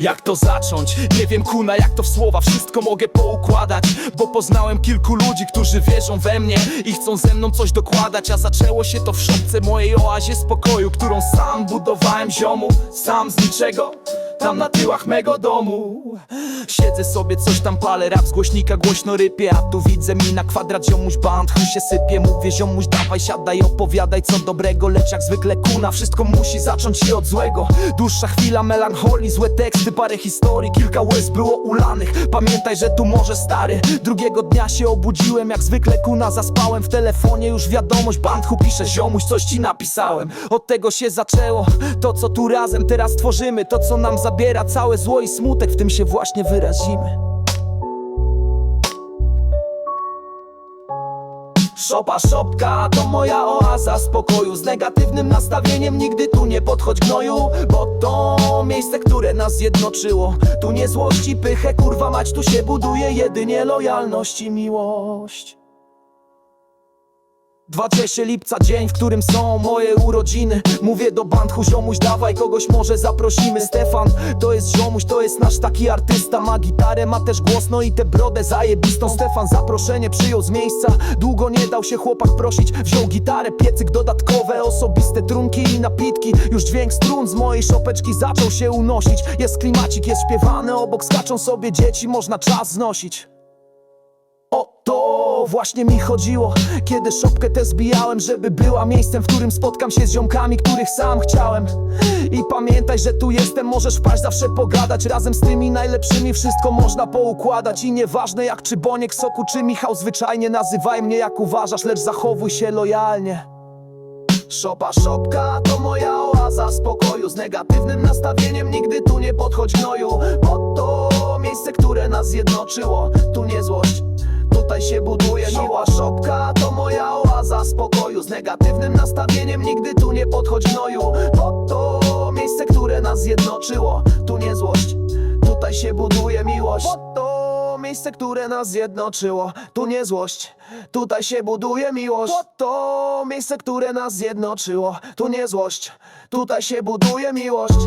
Jak to zacząć? Nie wiem kuna jak to w słowa wszystko mogę poukładać Bo poznałem kilku ludzi, którzy wierzą we mnie I chcą ze mną coś dokładać A zaczęło się to w szopce mojej oazie spokoju Którą sam budowałem ziomu, sam z niczego Tam na tyłach mego domu. Siedzę sobie, coś tam palę, rap z głośnika głośno rypie A tu widzę mi na kwadrat ziomuś band, chuj się sypie Mówię ziomuś dawaj, siadaj, opowiadaj co dobrego Lecz jak zwykle kuna, wszystko musi zacząć się od złego. Dłuższa chwila melancholii, złe teksty, parę historii Kilka łez było ulanych, pamiętaj, że tu może stary. Drugiego dnia się obudziłem, jak zwykle kuna Zaspałem w telefonie, już wiadomość Bandchu pisze ziomuś, coś ci napisałem. Od tego się zaczęło, to co tu razem teraz tworzymy To co nam zabiera całe zło i smutek, w tym się właśnie wyrazimy. Szopa, szopka to moja oaza spokoju. Z negatywnym nastawieniem nigdy tu nie podchodź gnoju Bo to miejsce, które nas zjednoczyło. Tu nie złości, pychę, kurwa mać Tu się buduje jedynie lojalność i miłość 20 lipca, dzień, w którym są moje urodziny. Mówię do bandchu, ziomuś, dawaj kogoś może zaprosimy. Stefan, to jest ziomuś, to jest nasz taki artysta. Ma gitarę, ma też głośno i tę brodę zajebistą. Stefan zaproszenie przyjął z miejsca. Długo nie dał się chłopak prosić. Wziął gitarę, piecyk, dodatkowe osobiste trunki i napitki. Już dźwięk strun z mojej szopeczki zaczął się unosić. Jest klimacik, jest śpiewany, obok skaczą sobie dzieci Można czas znosić. O to właśnie mi chodziło. Kiedy szopkę tę zbijałem Żeby była miejscem, w którym spotkam się z ziomkami Których sam chciałem. I pamiętaj, że tu jestem Możesz wpaść, zawsze pogadać. Razem z tymi najlepszymi wszystko można poukładać. I nieważne jak czy Boniek, Soku czy Michał Zwyczajnie nazywaj mnie jak uważasz Lecz zachowuj się lojalnie. Szopa, szopka to moja oaza spokoju. Z negatywnym nastawieniem nigdy tu nie podchodź gnoju. Bo to miejsce, które nas zjednoczyło. Tu nie złość, tutaj się buduje miła szopka. To moja oaza spokoju. Z negatywnym nastawieniem nigdy tu nie podchodź gnoju. Bo to miejsce, które nas zjednoczyło. Tu nie złość, tutaj się buduje miłość. Bo to miejsce, które nas zjednoczyło. Tu nie złość, tutaj się buduje miłość. Bo to miejsce, które nas zjednoczyło. Tu nie złość, tutaj się buduje miłość